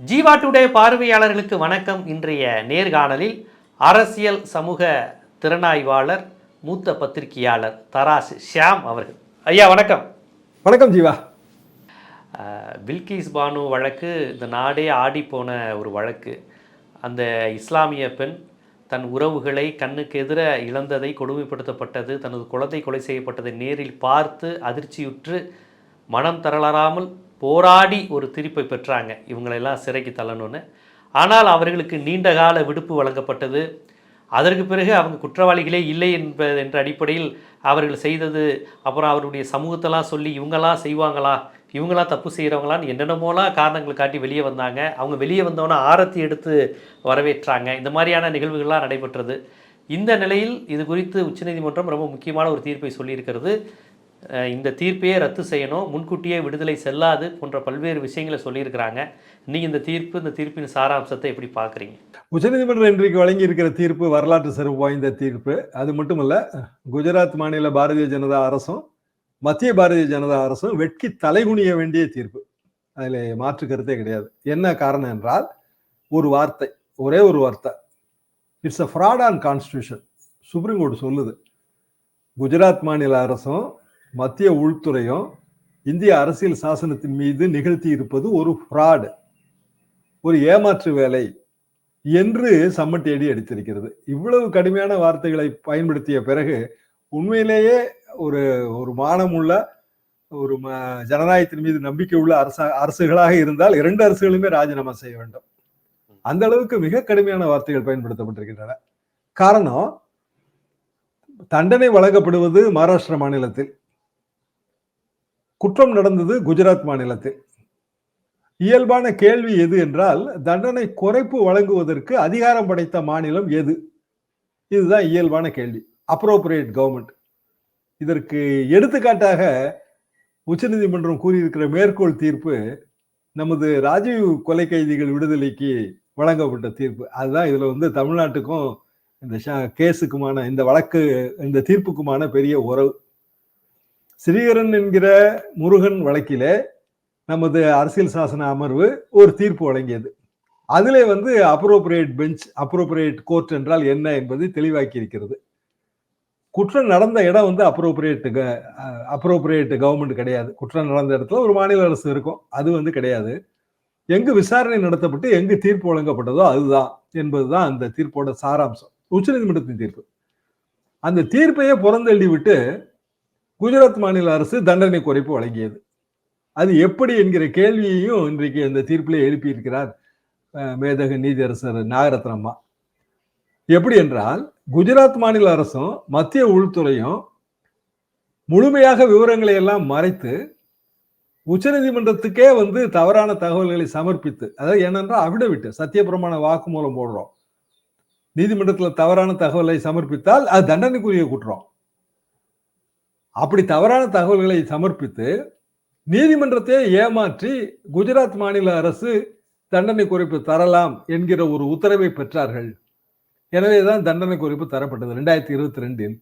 Jeeva today பார்வையாளர்களுக்கு வணக்கம். இன்றைய நேர்காணலில் அரசியல் சமூக திறனாய்வாளர் மூத்த பத்திரிகையாளர் தராசு ஷியாம் அவர்கள். ஐயா வணக்கம். வணக்கம் ஜீவா. பில்கிஸ் பானு வழக்கு இந்த நாடே ஆடி போன ஒரு வழக்கு. அந்த இஸ்லாமிய பெண் தன் உறவுகளை கண்ணுக்கு எதிர இழந்ததை கொடுமைப்படுத்தப்பட்டது தனது குழந்தை கொலை செய்யப்பட்டதை நேரில் பார்த்து அதிர்ச்சியுற்று மனம் தளராமல் போராடி ஒரு திருப்பை பெற்றாங்க. இவங்களெல்லாம் சிறைக்கு தள்ளணும்னு. ஆனால் அவர்களுக்கு நீண்ட கால விடுப்பு வழங்கப்பட்டது. அதற்கு பிறகு அவங்க குற்றவாளிகளே இல்லை என்ப என்ற அடிப்படையில் அவர்கள் செய்தது. அப்புறம் அவருடைய சமூகத்தெல்லாம் சொல்லி இவங்கெல்லாம் செய்வாங்களா? இவங்களாம் தப்பு செய்கிறவங்களான்னு என்னென்னமோலாம் காரணங்கள் காட்டி வெளியே வந்தாங்க. அவங்க வெளியே வந்தோன்னே ஆரத்தி எடுத்து வரவேற்றாங்க. இந்த மாதிரியான நிகழ்வுகள்லாம் நடைபெற்றது. இந்த நிலையில் இது குறித்து உச்சநீதிமன்றம் ரொம்ப முக்கியமான ஒரு தீர்ப்பை சொல்லியிருக்கிறது. இந்த தீர்ப்பையே ரத்து செய்யணும் முன்கூட்டியே விடுதலை செல்லாது போன்ற பல்வேறு விஷயங்களை சொல்லியிருக்கிறாங்க. நீங்கள் இந்த தீர்ப்பு இந்த தீர்ப்பின் சாராம்சத்தை எப்படி பார்க்குறீங்க? உச்சநீதிமன்றம் இன்றைக்கு வழங்கி இருக்கிற தீர்ப்பு வரலாற்று சிறப்பு வாய்ந்த தீர்ப்பு. அது மட்டும் இல்லை குஜராத் மாநில பாரதிய ஜனதா அரசும் மத்திய பாரதிய ஜனதா அரசும் வெட்கி தலைகுனிய வேண்டிய தீர்ப்பு. அதில் மாற்று கருத்தே கிடையாது. என்ன காரணம் என்றால் ஒரு வார்த்தை ஒரே ஒரு வார்த்தை. It's a fraud on constitution supreme court சொல்லுது. குஜராத் மாநில அரசும் மத்திய உள்துறையும் இந்திய அரசியல் சாசனத்தின் மீது நிகழ்த்தி இருப்பது ஒரு ஃப்ராடு ஒரு ஏமாற்று வேலை என்று சம்மட்டேடி அடித்திருக்கிறது. இவ்வளவு கடுமையான வார்த்தைகளை பயன்படுத்திய பிறகு உண்மையிலேயே ஒரு ஒரு மானமுள்ள ஒரு ம- ஜனநாயகத்தின் மீது நம்பிக்கை உள்ள அரச அரசுகளாக இருந்தால் இரண்டு அரசுகளுமே ராஜினாமா செய்ய வேண்டும். அந்த அளவுக்கு மிக கடுமையான வார்த்தைகள் பயன்படுத்தப்பட்டிருக்கின்றன. காரணம் தண்டனை வழங்கப்படுவது மகாராஷ்டிர மாநிலத்தில். குற்றம் நடந்தது குஜராத் மாநிலத்தில். இயல்பான கேள்வி எது என்றால் தண்டனை குறைப்பு வழங்குவதற்கு அதிகாரம் படைத்த மாநிலம் எது? இதுதான் இயல்பான கேள்வி. அப்ரோப்ரியேட் கவர்மெண்ட் இதற்கு எடுத்துக்காட்டாக உச்சநீதிமன்றம் கூறியிருக்கிற மேற்கோள் தீர்ப்பு நமது ராஜீவ் கொலை கைதிகள் விடுதலைக்கு வழங்கப்பட்ட தீர்ப்பு. அதுதான் இதில் வந்து தமிழ்நாட்டுக்கும் இந்த கேஸுக்குமான இந்த வழக்கு இந்த தீர்ப்புக்குமான பெரிய உறவு. ஸ்ரீகரன் என்கிற முருகன் வழக்கிலே நமது அரசியல் சாசன அமர்வு ஒரு தீர்ப்பு வழங்கியது. அதிலே வந்து அப்ரோப்ரியேட் பெஞ்ச் அப்ரோப்ரியேட் கோர்ட் என்றால் என்ன என்பதை தெளிவாக்கி இருக்கிறது குற்றம் நடந்த இடம் வந்து அப்ரோப்ரியேட் அப்ரோப்ரியேட் கவர்மெண்ட் கிடையாது. குற்றம் நடந்த இடத்துல ஒரு மாநில அரசு இருக்கும். அது வந்து கிடையாது. எங்கு விசாரணை நடத்தப்பட்டு எங்கு தீர்ப்பு வழங்கப்பட்டதோ அதுதான் என்பதுதான் அந்த தீர்ப்போட சாராம்சம். உச்சநீதிமன்றத்தின் தீர்ப்பு. அந்த தீர்ப்பையே புறந்தள்ளி விட்டு குஜராத் மாநில அரசு தண்டனை குறைப்பு வழங்கியது. அது எப்படி என்கிற கேள்வியையும் இன்றைக்கு இந்த தீர்ப்பிலே எழுப்பியிருக்கிறார் மேதக மேதகு நீதியரசர் நாகரத்னம்மா. எப்படி என்றால் குஜராத் மாநில அரசும் மத்திய உள்துறையும் முழுமையாக விவரங்களை எல்லாம் மறைத்து உச்சநீதிமன்றத்துக்கே வந்து தவறான தகவல்களை சமர்ப்பித்து அதாவது என்னென்றால் அவிடவிட்டு சத்தியபிரமாண வாக்குமூலம் போடுறோம். நீதிமன்றத்தில் தவறான தகவலை சமர்ப்பித்தால் அது தண்டனைக்குரிய குற்றம். அப்படி தவறான தகவல்களை சமர்ப்பித்து நீதிமன்றத்தை ஏமாற்றி குஜராத் மாநில அரசு தண்டனை குறைப்பு தரலாம் என்கிற ஒரு உத்தரவை பெற்றார்கள். எனவே தான் தண்டனை குறைப்பு தரப்பட்டது ரெண்டாயிரத்தி இருபத்தி ரெண்டில்.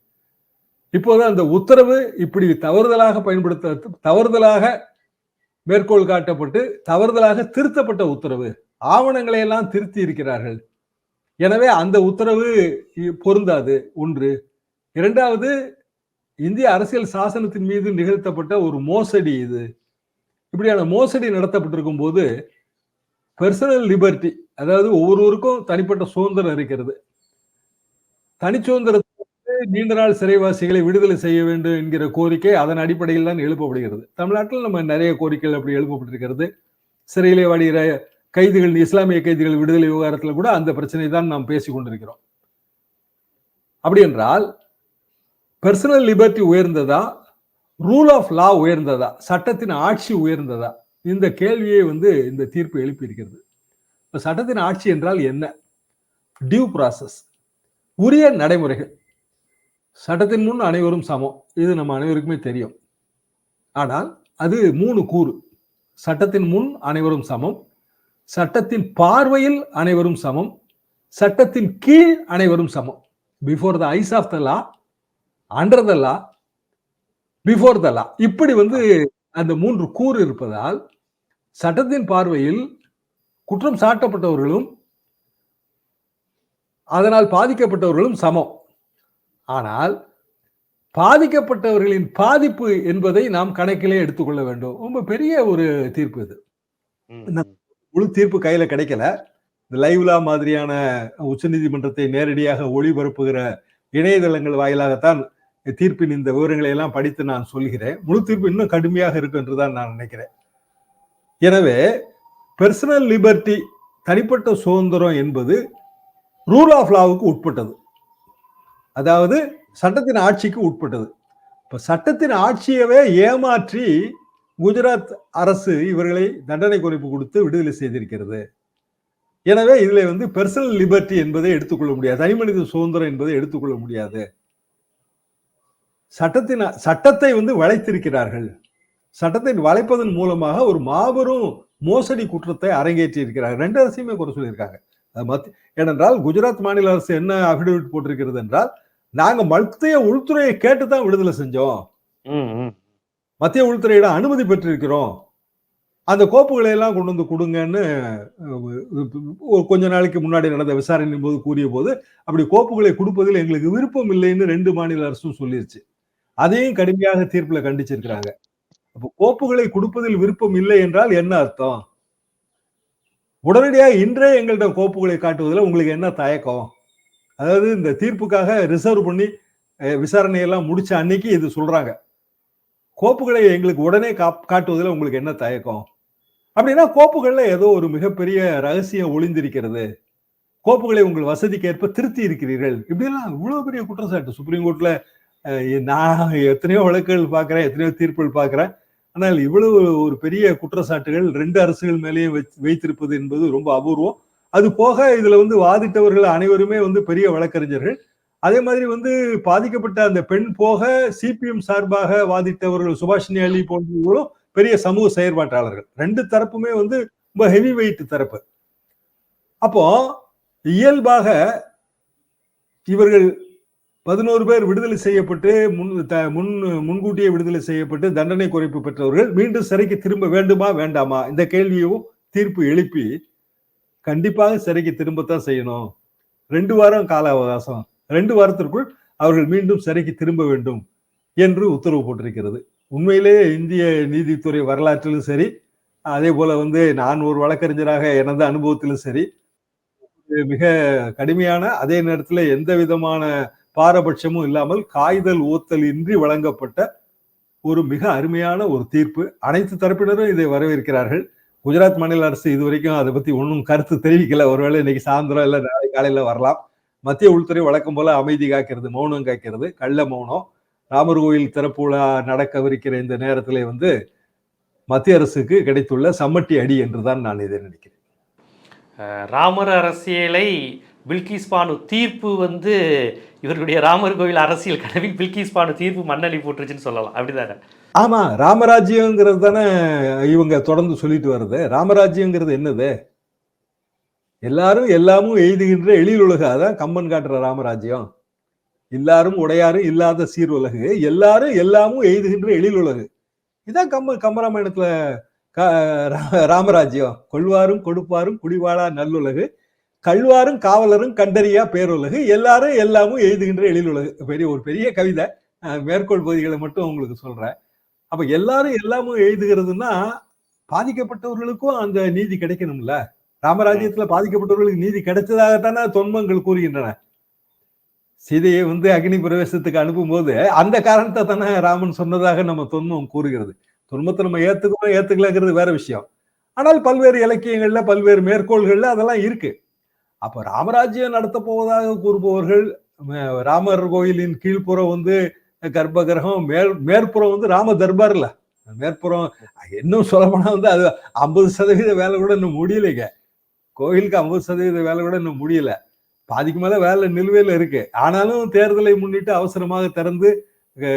இப்போது அந்த உத்தரவு இப்படி தவறுதலாக பயன்படுத்த தவறுதலாக மேற்கோள் காட்டப்பட்டு தவறுதலாக திருத்தப்பட்ட உத்தரவு. ஆவணங்களை எல்லாம் திருத்தி இருக்கிறார்கள். எனவே அந்த உத்தரவு இ- பொருந்தாது. ஒன்று. இரண்டாவது இந்திய அரசியல் சாசனத்தின் மீது நிகழ்த்தப்பட்ட ஒரு மோசடி இது. இப்படியான மோசடி நடத்தப்பட்டிருக்கும் போது பெர்சனல் லிபர்ட்டி அதாவது ஒவ்வொருவருக்கும் தனிப்பட்ட சுதந்திரம் இருக்கிறது. தனி சுதந்திரத்தை நீண்ட நாள் சிறைவாசிகளை விடுதலை செய்ய வேண்டும் என்கிற கோரிக்கை அதன் அடிப்படையில் தான் எழுப்பப்படுகிறது. தமிழ்நாட்டில் நம்ம நிறைய கோரிக்கைகள் அப்படி எழுப்பப்பட்டிருக்கிறது. சிறையிலே வாடுகிற கைதிகள் இஸ்லாமிய கைதிகள் விடுதலை விவகாரத்தில் கூட அந்த பிரச்சனை தான் நாம் பேசிக்கொண்டிருக்கிறோம். அப்படி என்றால் பர்சனல் லிபர்ட்டி உயர்ந்ததா? ரூல் ஆஃப் லா உயர்ந்ததா? சட்டத்தின் ஆட்சி உயர்ந்ததா? இந்த கேள்வியை வந்து இந்த தீர்ப்பு எழுப்பியிருக்கிறது. இப்போ சட்டத்தின் ஆட்சி என்றால் என்ன? டியூ ப்ராசஸ் உரிய நடைமுறைகள். சட்டத்தின் முன் அனைவரும் சமம். இது நம்ம அனைவருக்குமே தெரியும். ஆனால் அது மூணு கூறு. சட்டத்தின் முன் அனைவரும் சமம். சட்டத்தின் பார்வையில் அனைவரும் சமம். சட்டத்தின் கீழ் அனைவரும் சமம். Before the eyes of the law under the law before the law இப்படி வந்து அந்த மூன்று கூறு இருப்பதால் சட்டத்தின் பார்வையில் குற்றம் சாட்டப்பட்டவர்களும் அதனால் பாதிக்கப்பட்டவர்களும் சமம். ஆனால் பாதிக்கப்பட்டவர்களின் பாதிப்பு என்பதை நாம் கணக்கிலே எடுத்துக்கொள்ள வேண்டும். ரொம்ப பெரிய ஒரு தீர்ப்பு இது? முழு தீர்ப்பு கையில கிடைக்கல. இந்த லைவ்லா மாதிரியான உச்சநீதிமன்றத்தை நேரடியாக ஒளிபரப்புகிற இணையதளங்கள் வாயிலாகத்தான் தீர்ப்பின் இந்த விவரங்களை எல்லாம் படித்து நான் சொல்கிறேன். முழு தீர்ப்பு இன்னும் கடுமையாக இருக்கும் என்று தான் நான் நினைக்கிறேன். எனவே பெர்சனல் லிபர்ட்டி தனிப்பட்ட சுதந்திரம் என்பது ரூல் ஆஃப் லாவுக்கு உட்பட்டது. அதாவது சட்டத்தின் ஆட்சிக்கு உட்பட்டது. இப்போ சட்டத்தின் ஆட்சியவே ஏமாற்றி குஜராத் அரசு இவர்களை தண்டனை குறைப்பு கொடுத்து விடுதலை செய்திருக்கிறது. எனவே இதில் வந்து பெர்சனல் லிபர்ட்டி என்பதை எடுத்துக்கொள்ள முடியாது. தனிமனித சுதந்திரம் என்பதை எடுத்துக்கொள்ள முடியாது. சட்டத்தின் சட்டத்தை வந்து வளைத்திருக்கிறார்கள். சட்டத்தை வளைப்பதன் மூலமாக ஒரு மாபெரும் மோசடி குற்றத்தை அரங்கேற்றி இருக்கிறார்கள் ரெண்டு அரசையுமே குறை சொல்லியிருக்காங்க. ஏனென்றால் குஜராத் மாநில அரசு என்ன அபிடவிட் போட்டிருக்கிறது என்றால் நாங்க மத்திய உள்துறையை கேட்டு தான் விடுதலை செஞ்சோம். மத்திய உள்துறையிடம் அனுமதி பெற்றிருக்கிறோம். அந்த கோப்புகளை எல்லாம் கொண்டு வந்து கொடுங்கன்னு கொஞ்ச நாளைக்கு முன்னாடி நடந்த விசாரணையின் போது கூறிய போது அப்படி கோப்புகளை கொடுப்பதில் எங்களுக்கு விருப்பம் இல்லைன்னு ரெண்டு மாநில அரசும் சொல்லிருச்சு. அதையும் கடுமையாக தீர்ப்புல கண்டிச்சிருக்கிறாங்க. அப்போ கோப்புகளை கொடுப்பதில் விருப்பம் இல்லை என்றால் என்ன அர்த்தம்? உடனடியாக இன்றே எங்கள்கிட்ட கோப்புகளை காட்டுவதில் உங்களுக்கு என்ன தயக்கம்? அதாவது இந்த தீர்ப்புக்காக ரிசர்வ் பண்ணி விசாரணையெல்லாம் முடிச்ச அன்னைக்கு இது சொல்றாங்க. கோப்புகளை எங்களுக்கு உடனே காப்- காட்டுவதில் உங்களுக்கு என்ன தயக்கம்? அப்படின்னா கோப்புகளில் ஏதோ ஒரு மிகப்பெரிய ரகசியம் ஒளிந்திருக்கிறது. கோப்புகளை உங்கள் வசதிக்கு ஏற்ப திருத்தி இருக்கிறீர்கள். இப்படிலாம் இவ்வளவு பெரிய குற்றச்சாட்டு. சுப்ரீம் கோர்ட்ல நான் எத்தனையோ வழக்குகள் பார்க்குறேன் எத்தனையோ தீர்ப்புகள் பார்க்குறேன். ஆனால் இவ்வளவு ஒரு பெரிய குற்றச்சாட்டுகள் ரெண்டு அரசுகள் மேலேயும் வைத்- வைத்திருப்பது என்பது ரொம்ப அபூர்வம். அது போக இதுல வந்து வாதிட்டவர்கள் அனைவருமே வந்து பெரிய வழக்கறிஞர்கள். அதே மாதிரி வந்து பாதிக்கப்பட்ட அந்த பெண் போக சிபிஎம் சார்பாக வாதிட்டவர்கள் சுபாஷினி அலி போன்றவர்களும் பெரிய சமூக செயற்பாட்டாளர்கள். ரெண்டு தரப்புமே வந்து ரொம்ப ஹெவி வெயிட் தரப்பு. அப்போ இயல்பாக இவர்கள் பதினோரு பேர் விடுதலை செய்யப்பட்டு முன் த- முன் முன்கூட்டியே விடுதலை செய்யப்பட்டு தண்டனை குறைப்பு பெற்றவர்கள் மீண்டும் சிறைக்கு திரும்ப வேண்டுமா வேண்டாமா? இந்த கேள்வியும் தீர்ப்பு எழுப்பி கண்டிப்பாக சிறைக்கு திரும்பத்தான் செய்யணும். ரெண்டு வாரம் கால அவகாசம். ரெண்டு வாரத்திற்குள் அவர்கள் மீண்டும் சிறைக்கு திரும்ப வேண்டும் என்று உத்தரவு போட்டிருக்கிறது. உண்மையிலேயே இந்திய நீதித்துறை வரலாற்றிலும் சரி அதே போல வந்து நான் ஒரு வழக்கறிஞராக எனது அனுபவத்திலும் சரி மிக கடுமையான அதே நேரத்தில் எந்த விதமான பாரபட்சமும் இல்லாமல் காய்தல் ஊத்தல் இன்றி வழங்கப்பட்ட ஒரு மிக அருமையான ஒரு தீர்ப்பு. அனைத்து தரப்பினரும் இதை வரவேற்கிறார்கள். குஜராத் மாநில அரசு இது வரைக்கும் அதை பத்தி ஒன்றும் கருத்து தெரிவிக்கல. ஒருவேளை இன்னைக்கு சாயந்தரம் இல்லை நாளை காலையில வரலாம். மத்திய உள்துறை வழக்கம் போல அமைதி காக்கிறது மௌனம் காக்கிறது கள்ள மௌனம். ராமர் கோயில் திறப்பு விழா நடக்கவிருக்கிற இந்த நேரத்திலே வந்து மத்திய அரசுக்கு கிடைத்துள்ள சம்மட்டி அடி என்றுதான் நான் இதை நினைக்கிறேன். ராமர் அரசியலை பில்கிஸ் பானு தீர்ப்பு வந்து இவர்களுடைய ராமர் கோவில் அரசியல் கனவில் பில்கிஸ் பானு தீர்ப்பு மண்ணலி போட்டுருச்சுன்னு சொல்லலாம். அப்படிதானே? ஆமாம் ராமராஜ்யங்கிறது தானே இவங்க தொடர்ந்து சொல்லிட்டு வருது ராமராஜ்யங்கிறது என்னது? எல்லாரும் எல்லாமும் எய்துகின்ற எழில் உலகு. அதான் கம்பன் காட்டுற ராமராஜ்யம். எல்லாரும் உடையாரும் இல்லாத சீர் உலகு. எல்லாரும் எல்லாமும் எய்துகின்ற எழில் உலகு. இதான் கம்ப கம்பராமாயணத்தில் க- ரா- ராமராஜ்யம். கொள்வாரும் கொடுப்பாரும் குடிவாளா நல்லுலகு. கல்வாரும் காவலரும் கண்டறியா பேருலகு. எல்லாரும் எல்லாமும் எழுதுகின்ற எழில் உலகு. பெரிய ஒரு பெரிய கவிதை மேற்கோள் பகுதிகளை மட்டும் உங்களுக்கு சொல்றேன். அப்ப எல்லாரும் எல்லாமும் எழுதுகிறதுனா பாதிக்கப்பட்டவர்களுக்கும் அந்த நீதி கிடைக்கணும்ல? ராமராஜ்யத்துல பாதிக்கப்பட்டவர்களுக்கு நீதி கிடைச்சதாகத்தானே தொன்மங்கள் கூறுகின்றன. சீதையை வந்து அக்னி பிரவேசத்துக்கு அனுப்பும்போது அந்த காரணத்தை தானே ராமன் சொன்னதாக நம்ம தொன்மம் கூறுகிறது. தொன்மத்தை நம்ம ஏத்துக்கணும் ஏத்துக்கலங்கிறது வேற விஷயம். ஆனால் பல்வேறு இலக்கியங்கள்ல பல்வேறு மேற்கோள்கள்ல அதெல்லாம் இருக்கு. அப்ப ராமராஜ்யம் நடத்த போவதாக கூறுபவர்கள் ராமர் கோயிலின் கீழ்ப்புறம் வந்து கர்ப்ப கிரகம் மேல் மேற்புறம் வந்து ராம தர்பார்ல. மேற்புறம் இன்னும் சொல்லப்போனா வந்து அது ஐம்பது சதவீத வேலை கூட இன்னும் முடியலைங்க. கோயிலுக்கு ஐம்பது சதவீத வேலை கூட இன்னும் முடியல. பாதிக்கு மேல வேலை நிலுவையில் இருக்கு. ஆனாலும் தேர்தலை முன்னிட்டு அவசரமாக திறந்து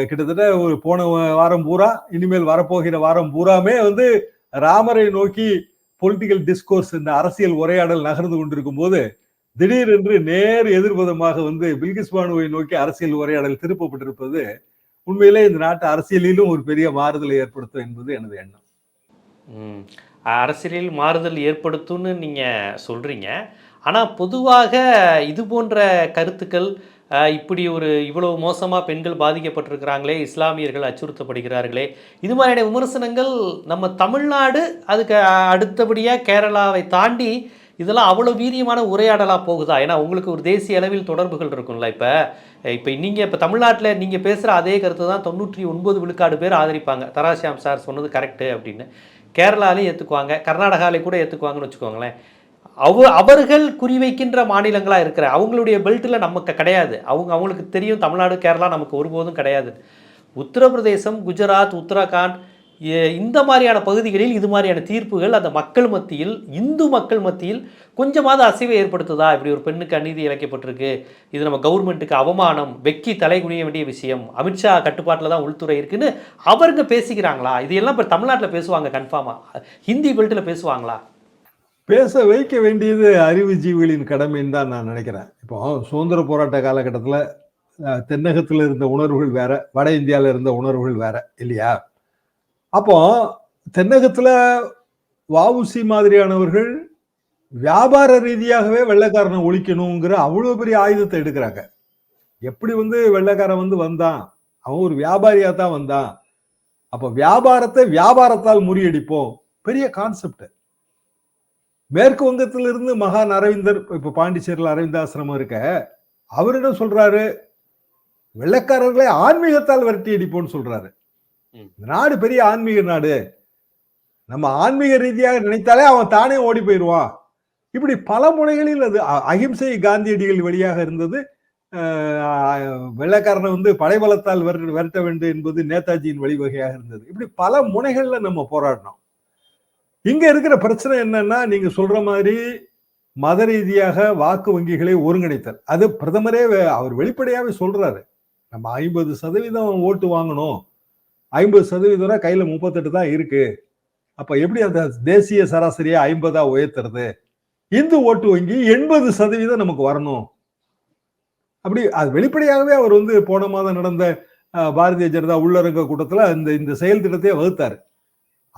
கிட்டத்தட்ட ஒரு போன வாரம் பூரா இனிமேல் வரப்போகிற வாரம் பூராமே வந்து ராமரை நோக்கி பொலிட்டிக்கல் டிஸ்கோர்ஸ் இந்த அரசியல் உரையாடல் நகர்ந்து கொண்டிருக்கும் போது திடீரென்று நேர் எதிர்பதமாக வந்து பில்கிஸ் பானுவை நோக்கி அரசியல் உரையாடல் திருப்பப்பட்டிருப்பது உண்மையிலே இந்த நாட்டு அரசியலிலும் ஒரு பெரிய மாறுதலை ஏற்படுத்தும் என்பது எனது எண்ணம் ம். அரசியலில் மாறுதல் ஏற்படுத்தும்னு நீங்கள் சொல்கிறீங்க ஆனால் பொதுவாக இது போன்ற கருத்துக்கள் இப்படி ஒரு இவ்வளவு மோசமாக பெண்கள் பாதிக்கப்பட்டிருக்கிறாங்களே, இஸ்லாமியர்கள் அச்சுறுத்தப்படுகிறார்களே, இது மாதிரியான விமர்சனங்கள் நம்ம தமிழ்நாடு, அதுக்கு அடுத்தபடியாக கேரளாவை தாண்டி இதெல்லாம் அவ்வளோ வீரியமான உரையாடலாக போகுதா? ஏன்னா உங்களுக்கு ஒரு தேசிய அளவில் தொடர்புகள் இருக்கும்ல. இப்போ இப்போ நீங்கள் இப்போ தமிழ்நாட்டில் நீங்கள் பேசுகிற அதே கருத்து தான் 99 விழுக்காடு பேர் ஆதரிப்பாங்க. தராசியாம் சார் சொன்னது கரெக்டு அப்படின்னு. கேரளாலையும் ஏற்றுக்குவாங்க கர்நாடகாலயும் கூட ஏத்துக்குவாங்கன்னு வச்சுக்கோங்களேன். அவ அவர்கள் குறிவைக்கின்ற மாநிலங்களாக இருக்கிற அவங்களுடைய பெல்ட்டில் நமக்கு கிடையாது. அவங்க அவங்களுக்கு தெரியும் தமிழ்நாடு, கேரளா நமக்கு ஒருபோதும் கிடையாது. உத்தரப்பிரதேசம், குஜராத், உத்தரகாண்ட் இந்த மாதிரியான பகுதிகளில் இது மாதிரியான தீர்ப்புகள் அந்த மக்கள் மத்தியில், இந்து மக்கள் மத்தியில் கொஞ்சமாவது அசைவை ஏற்படுத்துதா? இப்படி ஒரு பெண்ணுக்கு அநீதி இழைக்கப்பட்டிருக்கு. இது நம்ம கவர்மெண்ட்டுக்கு அவமானம், வெக்கி தலை குனிய வேண்டிய விஷயம். அமித்ஷா கட்டுப்பாட்டில் தான் உள்துறை இருக்குன்னு அவருங்க பேசிக்கிறாங்களா? இதையெல்லாம் இப்போ தமிழ்நாட்டில் பேசுவாங்க கன்ஃபார்மாக ஹிந்தி பெல்ட்டில் பேசுவாங்களா? பேச வைக்க வேண்டியது அறிவுஜீவிகளின் கடமைன்னு தான் நான் நினைக்கிறேன். இப்போ சுதந்திர போராட்ட காலகட்டத்தில் தென்னகத்தில் இருந்த உணர்வுகள் வேற, வட இந்தியாவில் இருந்த உணர்வுகள் வேற இல்லையா? அப்போ தென்னகத்தில் வவுசி மாதிரியானவர்கள் வியாபார ரீதியாகவே வெள்ளைக்காரனை ஒழிக்கணுங்கிற அவ்வளோ பெரிய ஆயுதத்தை எடுக்கிறாங்க எப்படி வந்து வெள்ளைக்காரன் வந்து வந்தான்? அவன் ஒரு வியாபாரியாக தான் வந்தான். அப்போ வியாபாரத்தை வியாபாரத்தால் முறியடிப்போம். பெரிய கான்செப்ட். மேற்கு வங்கத்திலிருந்து மகான் அரவிந்தர் இப்ப பாண்டிச்சேரியில அரவிந்தாசிரமம் இருக்க, அவரிடம் சொல்றாரு, வெள்ளைக்காரர்களை ஆன்மீகத்தால் விரட்டி அடிப்போம்னு சொல்றாரு. நாடு பெரிய ஆன்மீக நாடு. நம்ம ஆன்மீக ரீதியாக நினைத்தாலே அவன் தானே ஓடி போயிருவான். இப்படி பல முனைகளில் அது அகிம்சை காந்தியடிகள் வழியாக இருந்தது. வெள்ளைக்காரனை வந்து படைபலத்தால் விர விரட்ட வேண்டும் என்பது நேதாஜியின் வழிவகையாக இருந்தது. இப்படி பல முனைகள்ல நம்ம போராடினோம். இங்க இருக்கிற பிரச்சனை என்னன்னா, நீங்க சொல்ற மாதிரி மத ரீதியாக வாக்கு வங்கிகளை ஒருங்கிணைத்தல். அது பிரதமரே அவர் வெளிப்படையாவே சொல்றாரு. நம்ம 50% ஓட்டு வாங்கணும். 50% கையில 38 தான் இருக்கு. அப்ப எப்படி அந்த தேசிய சராசரியா 50ஆ உயர்த்துறது? இந்து ஓட்டு வங்கி 80% நமக்கு வரணும். அப்படி அது வெளிப்படையாகவே அவர் வந்து போன மாதம் நடந்த பாரதிய ஜனதா உள்ளரங்க கூட்டத்துல இந்த இந்த செயல் திட்டத்தையே வகுத்தாரு.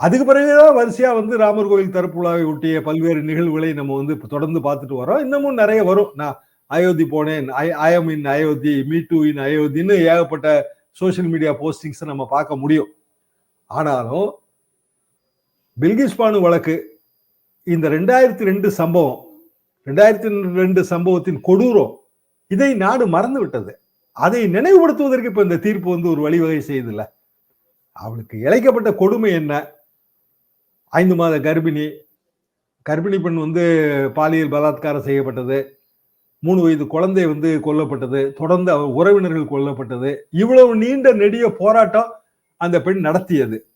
அதுக்கு பிறகுதான் வரிசையாக வந்து ராமர் கோயில் தரப்புலாவை ஒட்டிய பல்வேறு நிகழ்வுகளை நம்ம வந்து தொடர்ந்து பார்த்துட்டு வரோம். இன்னமும் நிறைய வரும். நான் அயோத்தி போனேன். I I'm in Ayodhya, me too in அயோத்தின்னு ஏகப்பட்ட சோசியல் மீடியா போஸ்டிங்ஸை நம்ம பார்க்க முடியும். ஆனாலும் பில்கிஸ் பானு வழக்கு இந்த 2002 சம்பவம் 2002 சம்பவத்தின் கொடூரம் இதை நாடு மறந்து விட்டது. அதை நினைவுபடுத்துவதற்கு இப்போ இந்த தீர்ப்பு வந்து ஒரு வழிவகை செய்யுதுல்ல. அவளுக்கு இழைக்கப்பட்ட கொடுமை என்ன? ஐந்து மாத கர்ப்பிணி. கர்ப்பிணி பெண் வந்து பாலியல் பலாத்காரம் செய்யப்பட்டது. மூணு வயது குழந்தை வந்து கொல்லப்பட்டது. தொடர்ந்து அவர் உறவினர்கள் கொல்லப்பட்டது. இவ்வளவு நீண்ட நெடிய போராட்டம் அந்த பெண் நடத்தியது.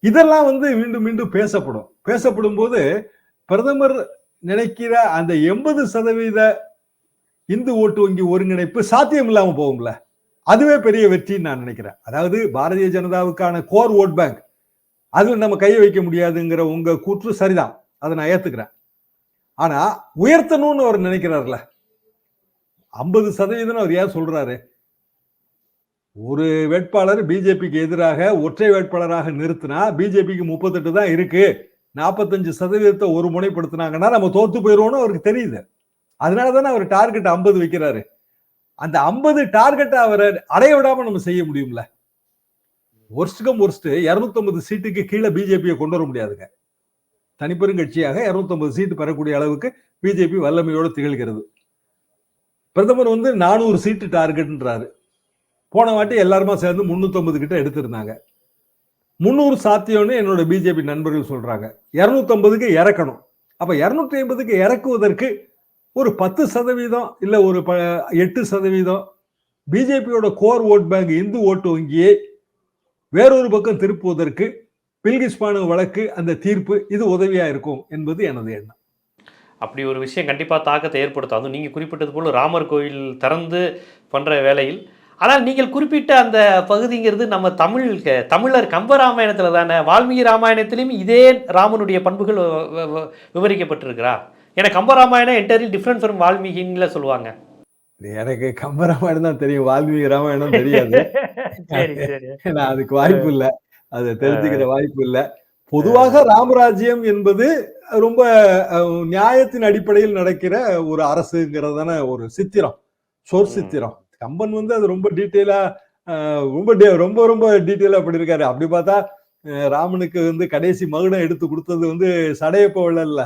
இதெல்லாம் வந்து மீண்டும் மீண்டும் பேசப்படும். பேசப்படும் போது பிரதமர் நினைக்கிற அந்த 80% இந்து ஓட்டு வங்கி ஒருங்கிணைப்பு சாத்தியம் இல்லாமல் போகும்ல. அதுவே பெரிய வெற்றின்னு நான் நினைக்கிறேன். அதாவது பாரதிய ஜனதாவுக்கான கோர் ஓட் பேங்க் அதுல நம்ம கையை வைக்க முடியாதுங்கிற உங்க கூற்று சரிதான். அதை நான் ஏத்துக்கிறேன். ஆனா உயர்த்தணும்னு அவர் நினைக்கிறார்ல. 50% அவர் ஏன் சொல்றாரு? ஒரு வேட்பாளர் பிஜேபிக்கு எதிராக ஒற்றை வேட்பாளராக நிறுத்தினா பிஜேபிக்கு 38 தான் இருக்கு. 45% ஒரு முனைப்படுத்தினாங்கன்னா நம்ம தோத்து போயிடுவோம்னு அவருக்கு தெரியுது. அதனால தானே அவர் டார்கெட் 50 வைக்கிறாரு. அந்த ஐம்பது டார்கெட்டை அவரை அடைய விடாம நம்ம செய்ய முடியும்ல. வொர்ஸ்ட் கம் வொர்ஸ்ட் 250 சீட்டுக்கு கீழே பிஜேபியை கொண்டு வர முடியாதுங்க. தனிப்பெரும் கட்சியாக இரநூத்தம்பது சீட்டு பெறக்கூடிய அளவுக்கு பிஜேபி வல்லமையோடு திகழ்கிறது. பிரதமர் வந்து 400 சீட்டு டார்கெட்ன்றாரு. போன வாட்டி எல்லாருமா சேர்ந்து 350 கிட்ட எடுத்திருந்தாங்க. 300 சாத்தியம்னு என்னோட பிஜேபி நண்பர்கள் சொல்கிறாங்க இரநூத்தம்பதுக்கு இறக்கணும். அப்போ இரநூத்தி ஐம்பதுக்கு இறக்குவதற்கு ஒரு பத்து சதவீதம் இல்லை ஒரு ப எட்டு சதவீதம் பிஜேபியோட கோர் ஓட் பேங்க் இந்து ஓட்டு வங்கியை வேறொரு பக்கம் திருப்புவதற்கு பில்கிஸ் பானு வழக்கு அந்த தீர்ப்பு இது உதவியா இருக்கும் என்பது எனது எண்ணம். அப்படி ஒரு விஷயம் கண்டிப்பாக தாக்கத்தை ஏற்படுத்தும். அதுவும் நீங்கள் குறிப்பிட்டது போல் ராமர் கோயில் திறந்து பண்ணுற வேளையில் ஆனால் நீங்கள் குறிப்பிட்ட அந்த பகுதிங்கிறது நம்ம தமிழ் க- தமிழர் கம்பராமாயணத்துல தானே வால்மீகி ராமாயணத்திலையும் இதே ராமனுடைய பண்புகள் வ- விவரிக்கப்பட்டிருக்கிறா ஏன்னா கம்பராமாயணம் என்டர்லி டிஃப்ரெண்ட் ஃப்ரம் வால்மீகின்ல சொல்லுவாங்க எனக்கு கம்பராமாயணம் தான் தெரியும். வால்மீகி ராமாயணம் தெரியாது. ஏன்னா அதுக்கு வாய்ப்பு இல்ல. அத தெரிஞ்சுக்கிற வாய்ப்பு இல்ல. பொதுவாக ராமராஜ்யம் என்பது ரொம்ப நியாயத்தின் அடிப்படையில் நடக்கிற ஒரு அரசுங்கிறதான ஒரு சித்திரம் சொற். சித்திரம் கம்பன் வந்து அது ரொம்ப டீட்டெயிலா ரொம்ப ரொம்ப ரொம்ப டீட்டெயிலா பண்ணிருக்காரு அப்படி பார்த்தா ராமனுக்கு வந்து கடைசி மகுடம் எடுத்து கொடுத்தது வந்து சடையப்ப இல்ல.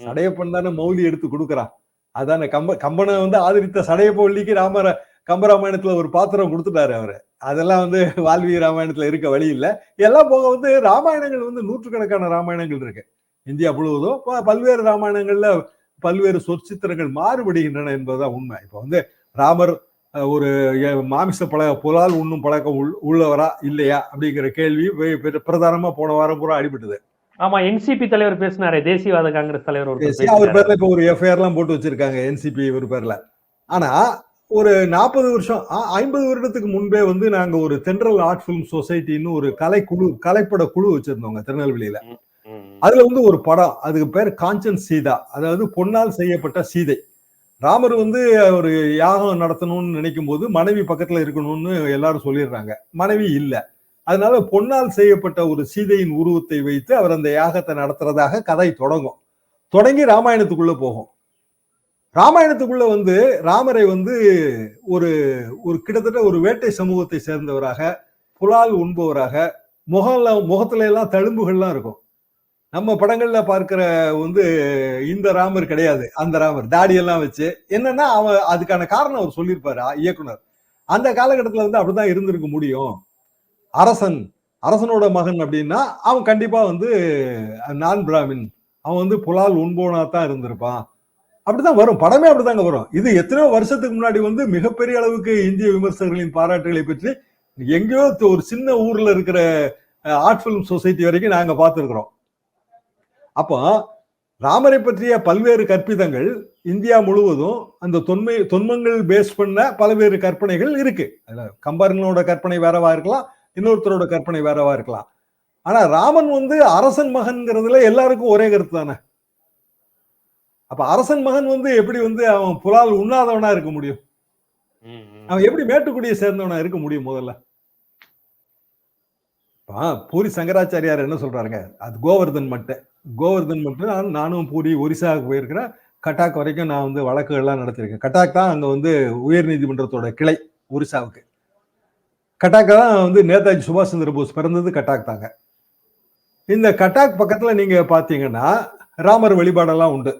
சடையப்பன் தானே மௌலி எடுத்து கொடுக்குறான் அதான கம்ப கம்பனை வந்து ஆதரித்த சடையப்பள்ளிக்கு ராமர கம்பராமாயணத்துல ஒரு பாத்திரம் கொடுத்துட்டாரு அவரு. அதெல்லாம் வந்து வால்மீகி ராமாயணத்துல இருக்க வழி இல்லை. எல்லாம் போக வந்து ராமாயணங்கள் வந்து நூற்றுக்கணக்கான ராமாயணங்கள் இருக்கு. இந்தியா முழுவதும் பல்வேறு ராமாயணங்கள்ல பல்வேறு சொற்சித்திரங்கள் மாறுபடுகின்றன என்பதுதான் உண்மை. இப்போ வந்து ராமர் ஒரு மாமிச பழக புலால் உண்ணும் பழக்கம் உள்- உள்ளவரா இல்லையா அப்படிங்கிற கேள்வி பிரதானமா போன வாரம் பூரா அடிபட்டது. ஆமா என்சிபி தலைவர் பேசினாரே தேசியவாத காங்கிரஸ் தலைவர் பேசி அவர். பேர்ல இப்ப ஒரு எஃப்ஐஆர் எல்லாம் போட்டு வச்சிருக்காங்க என்சிபி இவர் பேர்ல ஆனா ஒரு நாற்பது வருஷம் ஐம்பது வருடத்துக்கு முன்பே வந்து நாங்க ஒரு தென்றல் ஆர்ட் பிலிம் சொசைட்டின்னு ஒரு கலைக்குழு கலைப்பட குழு வச்சிருந்தோங்க திருநெல்வேலியில. அதுல வந்து ஒரு படம் அதுக்கு பேர் காஞ்சன் சீதா அதாவது பொன்னால் செய்யப்பட்ட சீதை ராமர் வந்து ஒரு யாகம் நடத்தணும்னு நினைக்கும் போது மனைவி பக்கத்துல இருக்கணும்னு எல்லாரும் சொல்லிடுறாங்க மனைவி இல்ல அதனால பொன்னால் செய்யப்பட்ட ஒரு சீதையின் உருவத்தை வைத்து அவர் அந்த யாகத்தை நடத்துறதாக கதை தொடங்கும். தொடங்கி ராமாயணத்துக்குள்ள போகும். ராமாயணத்துக்குள்ள வந்து ராமரை வந்து ஒரு ஒரு கிட்டத்தட்ட ஒரு வேட்டை சமூகத்தை சேர்ந்தவராக புலால் உண்பவராக முகம்ல முகத்துல எல்லாம் தழும்புகள்லாம் இருக்கும். நம்ம படங்கள்ல பார்க்கிற வந்து இந்த ராமர் கிடையாது அந்த ராமர் தாடி எல்லாம் வச்சு. என்னன்னா அவன் அதுக்கான காரணம் அவர் சொல்லியிருப்பாரு இயக்குனர். அந்த காலகட்டத்தில் வந்து அப்படிதான் இருந்திருக்க முடியும். அரசன் அரசனோட மகன் அப்படின்னா அவன் கண்டிப்பா வந்து நான் பிராமின். அவன் வந்து புலால் உண்போனா தான் இருந்திருப்பான். அப்படிதான் வரும். படமே அப்படிதாங்க வரும். இது எத்தனையோ வருஷத்துக்கு முன்னாடி வந்து மிகப்பெரிய அளவுக்கு இந்திய விமர்சகர்களின் பாராட்டுகளை பற்றி எங்கேயோ ஒரு சின்ன ஊர்ல இருக்கிற ஆர்ட் பிலிம் சொசைட்டி வரைக்கும் நாங்க பார்த்துருக்குறோம். அப்போ ராமரை பற்றிய பல்வேறு கற்பிதங்கள் இந்தியா முழுவதும் அந்த தொன்மை தொன்மங்கள் பேஸ் பண்ண பல்வேறு கற்பனைகள் இருக்கு. அதில் கம்பரனோட கற்பனை வேறவா இருக்கலாம் இன்னொருத்தரோட கற்பனை வேறவா இருக்கலாம். ஆனா ராமன் வந்து அரசன் மகன்கிறதுல எல்லாருக்கும் ஒரே கருத்து தானே? அப்ப அரசன் மகன் வந்து எப்படி வந்து அவன் புலால் உண்ணாதவனா இருக்க முடியும். அவன் எப்படி மேட்டுக்குடியை சேர்ந்தவனா இருக்க முடியும் முதல்ல? பூரி சங்கராச்சாரியார் என்ன சொல்றாருங்க? அது கோவர்தன் மட்டும் கோவர்தன் மட்டும் நான் நானும் பூரி ஒரிசாவுக்கு போயிருக்கிறேன். கட்டாக் வரைக்கும் நான் வந்து வழக்குகள்லாம் நடத்திருக்கேன் கட்டாக் தான் அங்க வந்து உயர் நீதிமன்றத்தோட கிளை ஒரிசாவுக்கு. கட்டாக் தான் வந்து நேதாஜி சுபாஷ் சந்திர போஸ் பிறந்தது கட்டாக் தாங்க. இந்த கட்டாக் பக்கத்தில் நீங்கள் பார்த்தீங்கன்னா ராமர் வழிபாடெல்லாம் உண்டு.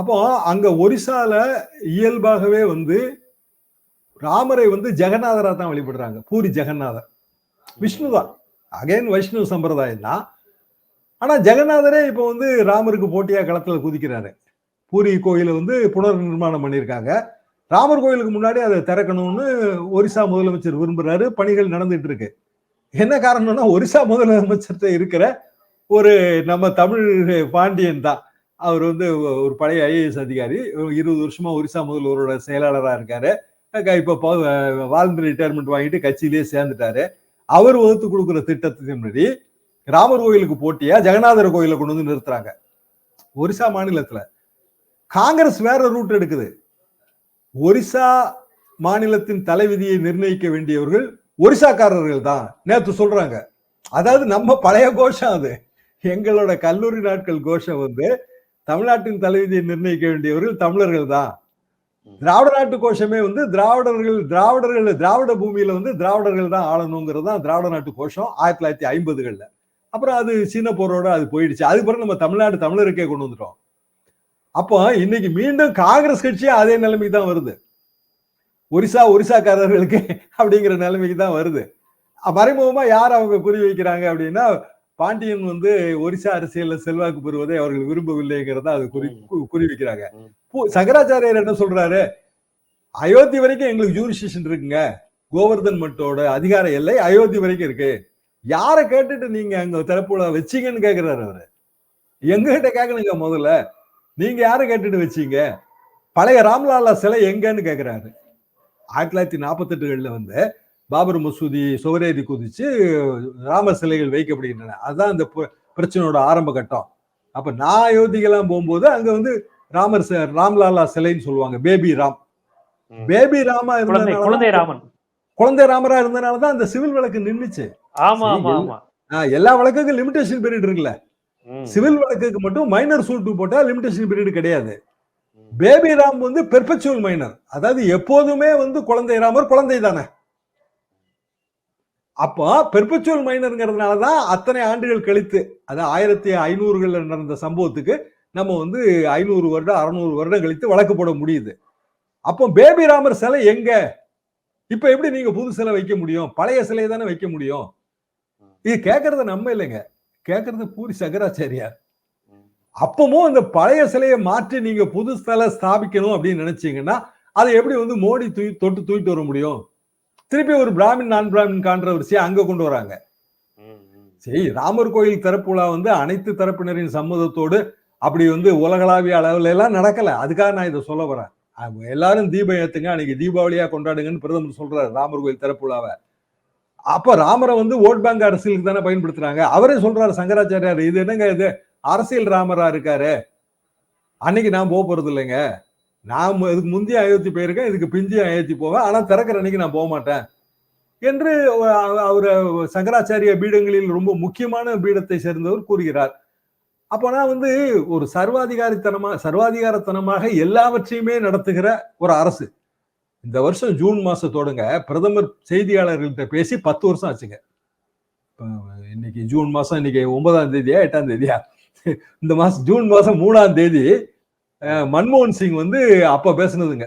அப்போ அங்கே ஒரிசால இயல்பாகவே வந்து ராமரை வந்து ஜெகநாதரா தான் வழிபடுறாங்க. பூரி ஜெகநாதர். விஷ்ணு தான். அகைன் வைஷ்ணவ சம்பிரதாயம் தான் ஆனால் ஜெகநாதரே இப்போ வந்து ராமருக்கு போட்டியாக களத்தில் குதிக்கிறாரு. பூரி கோயிலை வந்து புனர் நிர்மாணம் பண்ணியிருக்காங்க. ராமர் கோயிலுக்கு முன்னாடி அதை திறக்கணும்னு ஒரிசா முதலமைச்சர் விரும்புறாரு. பணிகள் நடந்துட்டு இருக்கு. என்ன காரணம்னா ஒரிசா முதலமைச்சர்கிட்ட இருக்கிற ஒரு நம்ம தமிழ் பாண்டியன் தான். அவர் வந்து ஒரு பழைய ஐஏஎஸ் அதிகாரி. ஒரு இருபது வருஷமா ஒரிசா முதல்வரோட செயலாளராக இருக்காரு. இப்போ வாழ்ந்து ரிட்டையர்மெண்ட் வாங்கிட்டு கட்சியிலேயே சேர்ந்துட்டாரு. அவர் வகுத்து கொடுக்குற திட்டத்தின்படி ராமர் கோயிலுக்கு போட்டியா ஜெகநாதர் கோயிலை கொண்டு வந்து நிறுத்துறாங்க. ஒரிசா மாநிலத்துல. காங்கிரஸ் வேற ரூட் எடுக்குது. ஒரிசா மாநிலத்தின் தலைவிதியை நிர்ணயிக்க வேண்டியவர்கள் ஒரிசாக்காரர்கள் தான் நேற்று சொல்றாங்க. அதாவது நம்ம பழைய கோஷம் அது. எங்களோட கல்லூரி நாட்கள் கோஷம் வந்து தமிழ்நாட்டின் தலைவிதியை நிர்ணயிக்க வேண்டியவர்கள் தமிழர்கள் தான் திராவிட நாட்டு கோஷமே வந்து திராவிடர்கள் திராவிடர்கள் திராவிட பூமியில வந்து திராவிடர்கள் தான் ஆளணுங்கிறது தான் திராவிட நாட்டு கோஷம் ஆயிரத்தி தொள்ளாயிரத்தி ஐம்பதுகள்ல. அப்புறம் அது சீன போரோட அது போயிடுச்சு. அதுக்கு பிறகு நம்ம தமிழ்நாடு தமிழருக்கே கொண்டு வந்துட்டோம். அப்போ இன்னைக்கு மீண்டும் காங்கிரஸ் கட்சி அதே நிலைமைக்கு தான் வருது. ஒரிசா ஒரிசாக்காரர்களுக்கு அப்படிங்கிற நிலைமைக்கு தான் வருது. மறைமுகமா யார் அவங்க குறி வைக்கிறாங்க அப்படின்னா பாண்டியன் வந்து ஒரிசா அரசியல்ல செல்வாக்கு பெறுவதை அவர்கள் விரும்பவில்லைங்கிறத அது குறி குறி வைக்கிறாங்க சங்கராச்சாரியார் என்ன சொல்றாரு? அயோத்தி வரைக்கும் எங்களுக்கு ஜூரிஸ்டிஷன் இருக்குங்க. கோவர்தன் மட்டோட அதிகார எல்லை அயோத்தி வரைக்கும் இருக்கு. யாரை கேட்டுட்டு நீங்க அங்க திறப்புல வச்சீங்கன்னு கேக்குறாரு அவரு. எங்ககிட்ட கேட்கணுங்க முதல்ல. நீங்க யாரை கேட்டுட்டு வச்சீங்க? பழைய ராம்லாலா சிலை எங்கன்னு கேக்குறாரு. ஆயிரத்தி தொள்ளாயிரத்தி நாற்பத்தெட்டுகள்ல வந்து பாபர் மசூதி சுவரேதி குதிச்சு ராமர் சிலைகள் வைக்கப்படுகின்றன. அதுதான் இந்த பிரச்சனையோட ஆரம்ப கட்டம். அப்ப நான் அயோத்திக்கெல்லாம் போகும்போது அங்க வந்து ராமர் ராம்லாலா சிலைன்னு சொல்லுவாங்க. பேபி ராம். பேபி ராமா குழந்தை ராமன். குழந்தை ராமரா இருந்தனால தான் அந்த சிவில் வழக்கு நின்னுச்சு. ஆமா சரி, ஆமா எல்லா- ஆமா. ஆஹ், எல்லா வழக்குக்கும் லிமிடேஷன் பீரியட் இருக்குல்ல. சிவில் வழக்குக்கு மட்டும் மைனர் சூட்டு போட்டா லிமிடேஷன் பீரியட் கிடையாது. பேபி ராம் வந்து பெர்பெச்சுவல் மைனர் அதாவது எப்போதுமே வந்து குழந்தை ராமர் குழந்தை தானே. அப்போ பெர்பெச்சுவல் மைனருங்கிறதுனால தான் அத்தனை ஆண்டுகள் கழித்து அது ஆயிரத்தி ஐநூறுகளில் நடந்த சம்பவத்துக்கு நம்ம வந்து ஐநூறு வருடம் அறுநூறு வருடம் கழித்து வழக்கு போட முடியுது. அப்போ பேபி ராமர் சிலை எங்க? இப்போ எப்படி நீங்க புது சிலை வைக்க முடியும்? பழைய சிலையை தானே வைக்க முடியும்? இது கேட்கறத நம்ம இல்லைங்க. கேட்கறது பூரி சங்கராச்சாரியார் ம். அப்பமும் அந்த பழைய சிலையை மாற்றி நீங்க புது சிலை ஸ்தாபிக்கணும் அப்படின்னு நினைச்சீங்கன்னா அதை எப்படி வந்து மோடி தூய் தொட்டு தூக்கிட்டு வர முடியும்? திருப்பி ஒரு பிராமின் நான் பிராமின் கான்ட்ரவர்சியை அங்க கொண்டு வராங்க. சரி ராமர் கோயில் திறப்பு விழா வந்து அனைத்து தரப்பினரின் சம்மதத்தோடு அப்படி வந்து உலகளாவிய அளவுல எல்லாம் நடக்கல. அதுக்காக நான் இதை சொல்ல வரேன் எல்லாரும் தீபம் ஏத்துங்க அன்னைக்கு தீபாவளியா கொண்டாடுங்கன்னு பிரதமர் சொல்றாரு ராமர் கோயில் திறப்பு விழாவை. அப்ப ராமரை வந்து ஓட் பேங்க் அரசியலுக்கு தானே பயன்படுத்துறாங்க? அவரே சொல்றாரு சங்கராச்சாரியார் இது என்னங்க இது? அரசியல் ராமரா இருக்காரு. அன்னைக்கு நான் போக போறது இல்லைங்க. நான் இதுக்கு முந்தைய அயோத்தி போயிருக்கேன் இதுக்கு பிஞ்சி அயோத்தி போவேன். ஆனா திறக்கிற அன்னைக்கு நான் போக மாட்டேன். என்று அவர் சங்கராச்சாரிய பீடங்களில் ரொம்ப முக்கியமான பீடத்தை சேர்ந்தவர் கூறுகிறார். அப்போனா வந்து ஒரு சர்வாதிகாரித்தனமா சர்வாதிகாரத்தனமாக எல்லாவற்றையுமே நடத்துகிற ஒரு அரசு. இந்த வருஷம் ஜூன் மாசத்தோடுங்க பிரதமர் செய்தியாளர்கள்ட்ட பேசி பத்து வருஷம் ஆச்சுங்க. இன்னைக்கு ஜூன் மாசம் இன்னைக்கு ஒன்பதாம் தேதியா எட்டாம் தேதியா? இந்த மாசம் ஜூன் மாசம் மூணாம் தேதி மன்மோகன் சிங் வந்து அப்ப பேசுனதுங்க.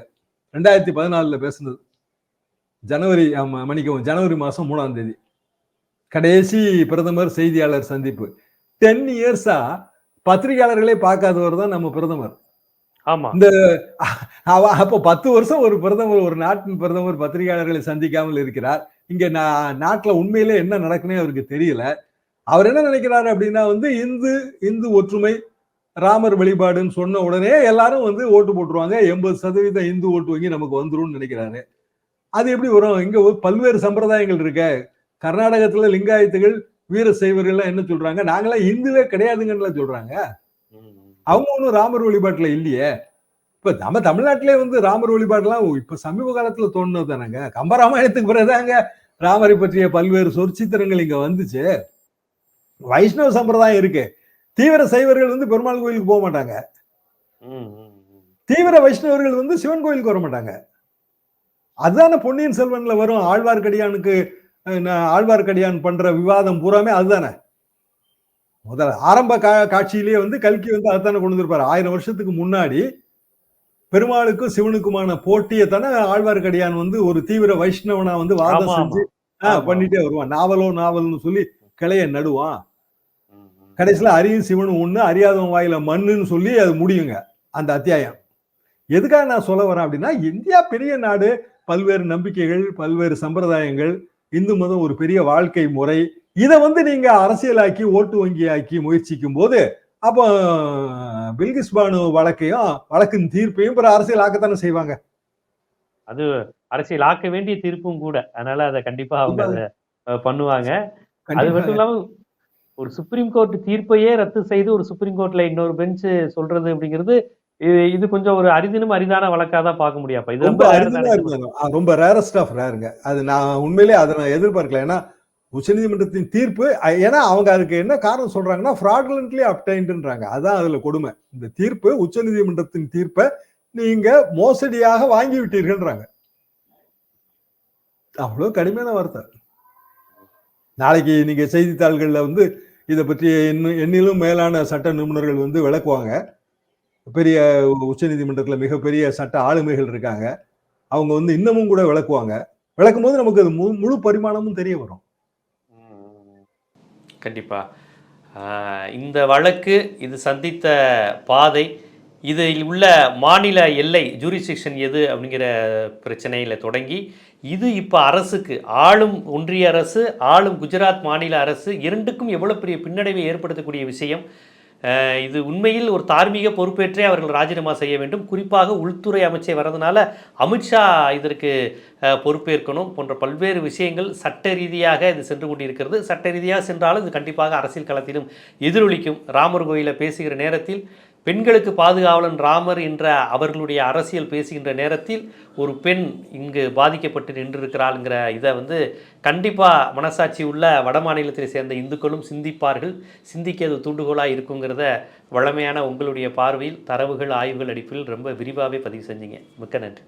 ரெண்டாயிரத்தி பதினாலுல பேசுனது. ஜனவரி மணிக்கவும் ஜனவரி மாசம் மூணாம் தேதி. கடைசி பிரதமர் செய்தியாளர் சந்திப்பு. டென் இயர்ஸா பத்திரிகையாளர்களே பார்க்காதவர் தான் நம்ம பிரதமர். ஆமா. அவ- அப்போ பத்து வருஷம் ஒரு பிரதமர் ஒரு நாட்டின் பிரதமர் பத்திரிகையாளர்களை சந்திக்காமல் இருக்கிறார். இங்க நா- நாட்டுல உண்மையிலே என்ன நடக்குன்னே அவருக்கு தெரியல. அவர் என்ன நினைக்கிறாரு அப்படின்னா வந்து இந்து இந்து ஒற்றுமை ராமர் வழிபாடுன்னு சொன்ன உடனே எல்லாரும் வந்து ஓட்டு போட்டுருவாங்க. எண்பது சதவீத இந்து ஓட்டு வங்கி நமக்கு வந்துரும்னு நினைக்கிறாரு. அது எப்படி வரும்? இங்க பல்வேறு சம்பிரதாயங்கள் இருக்க. கர்நாடகத்துல லிங்காயத்துகள் வீர சைவர்கள்லாம் என்ன சொல்றாங்க? நாங்களாம் இந்துவே கிடையாதுங்கன்னு சொல்றாங்க. அவங்க ஒன்றும் ராமர் வழிபாட்டுல இல்லையே. இப்ப நம்ம தமிழ்நாட்டிலே வந்து ராமர் வழிபாடுலாம் இப்ப சமீப காலத்துல தோணுனது தானங்க. கம்பராமாயணத்துக்கு பிறகுதாங்க ராமரை பற்றிய பல்வேறு சொற்சித்திரங்கள் இங்க வந்துச்சு. வைஷ்ணவ சம்பிரதாயம் இருக்கு. தீவிர சைவர்கள் வந்து பெருமாள் கோயிலுக்கு போக மாட்டாங்க. தீவிர வைஷ்ணவர்கள் வந்து சிவன் கோயிலுக்கு வர மாட்டாங்க. அதுதானே பொன்னியின் செல்வன்ல வரும் ஆழ்வார்க்கடியானுக்கு ஆழ்வார்க்கடியான் பண்ற விவாதம் பூராமே அதுதானே. முதல்ல ஆரம்ப கா காட்சியிலேயே வந்து கல்கி வந்து அதுதானே கொண்டு வந்திருப்பாரு. ஆயிரம் வருஷத்துக்கு முன்னாடி பெருமாளுக்கும் சிவனுக்குமான போட்டியை தானே ஆழ்வார்க்கடியான் வந்து ஒரு தீவிர வைஷ்ணவனா வந்து வாதம் செஞ்சு பண்ணிட்டே வருவான். நாவலோ நாவல்னு சொல்லி கிளைய நடுவான். கடைசியில அரியும் சிவனும் ஒண்ணு அறியாதவன் வாயில மண்ணுன்னு சொல்லி அது முடியுங்க அந்த அத்தியாயம். எதுக்காக நான் சொல்ல வரேன் அப்படின்னா இந்தியா பெரிய நாடு பல்வேறு நம்பிக்கைகள் பல்வேறு சம்பிரதாயங்கள் இந்து மதம் ஒரு பெரிய வாழ்க்கை முறை இதை வந்து நீங்க அரசியலாக்கி ஓட்டு வங்கியாக்கி முயற்சிக்கும் போது அப்போ பில்கிஸ் பானு வழக்கையும் வழக்கின் தீர்ப்பையும் பிற அரசியல் ஆக்கத்தானே செய்வாங்க. அது அரசியல் ஆக்க வேண்டிய தீர்ப்பும் கூட. அதனால அதை கண்டிப்பா அவங்க அதை பண்ணுவாங்க. அது. மட்டும் இல்லாம ஒரு சுப்ரீம் கோர்ட் தீர்ப்பையே ரத்து செய்து ஒரு சுப்ரீம் கோர்ட்ல இன்னொரு பெஞ்ச் சொல்றது அப்படிங்கிறது இது இது கொஞ்சம் ஒரு அரிதினும் அரிதான வழக்கா தான் பார்க்க முடியும். இது ரொம்ப ரொம்ப ரேரஸ்ட் ஆஃப் ரேருங்க அது நான் உண்மையிலே அதை நான் எதிர்பார்க்கல. ஏன்னா உச்சநீதிமன்றத்தின் தீர்ப்பு ஏன்னா அவங்க அதுக்கு என்ன காரணம் சொல்றாங்கன்னா ஃப்ராட்லண்ட்லி அப்டைன்டுன்றாங்க அதான் அதுல கொடுமை. இந்த தீர்ப்பு உச்சநீதிமன்றத்தின் தீர்ப்பை நீங்க மோசடியாக வாங்கி விட்டீர்கள்ன்றாங்க அவ்வளவு கடுமையான வார்த்தை. நாளைக்கு நீங்க செய்தித்தாள்கள்ல வந்து இதை பற்றி இன்னும் எண்ணிலும் மேலான சட்ட நிபுணர்கள் வந்து விளக்குவாங்க. பெரிய உச்சநீதிமன்றத்தில் மிகப்பெரிய சட்ட ஆளுமைகள் இருக்காங்க. அவங்க வந்து இன்னமும் கூட விளக்குவாங்க. விளக்கும் போது நமக்கு அது மு- முழு பரிமாணமும் தெரிய வரும். கண்டிப்பாக இந்த வழக்கு இது சந்தித்த பாதை இதில் உள்ள மாநில எல்லை ஜூரிஸ்டிக்ஷன் எது அப்படிங்கிற பிரச்சனையில் தொடங்கி இது இப்போ அரசுக்கு ஆளும் ஒன்றிய அரசு ஆளும் குஜராத் மாநில அரசு இரண்டுக்கும் எவ்வளோ பெரிய பின்னடைவை ஏற்படுத்தக்கூடிய விஷயம் இது உண்மையில் ஒரு தார்மீக பொறுப்பேற்றே அவர்கள் ராஜினாமா செய்ய வேண்டும். குறிப்பாக உள்துறை அமைச்சர் வரதுனால அமித்ஷா இதற்கு பொறுப்பேற்கணும் போன்ற பல்வேறு விஷயங்கள் சட்ட ரீதியாக இது சென்று கொண்டிருக்கிறது. சட்ட ரீதியாக சென்றாலும் இது கண்டிப்பாக அரசியல் களத்திலும் எதிரொலிக்கும். ராமர் கோயிலை பேசுகிற நேரத்தில் பெண்களுக்கு பாதுகாவலன் ராமர் என்ற அவர்களுடைய அரசியல் பேசுகின்ற நேரத்தில் ஒரு பெண் இங்கு பாதிக்கப்பட்டு நின்றிருக்கிறாள்ங்கிற இதை வந்து கண்டிப்பாக மனசாட்சி உள்ள வட மாநிலத்தை சேர்ந்த இந்துக்களும் சிந்திப்பார்கள். சிந்திக்க அது தூண்டுகோலாக இருக்குங்கிறத வழமையான உங்களுடைய பார்வையில் தரவுகள் ஆய்வுகள் அடிப்பில் ரொம்ப விரிவாகவே பதிவு செஞ்சீங்க. மிக்க நன்றி.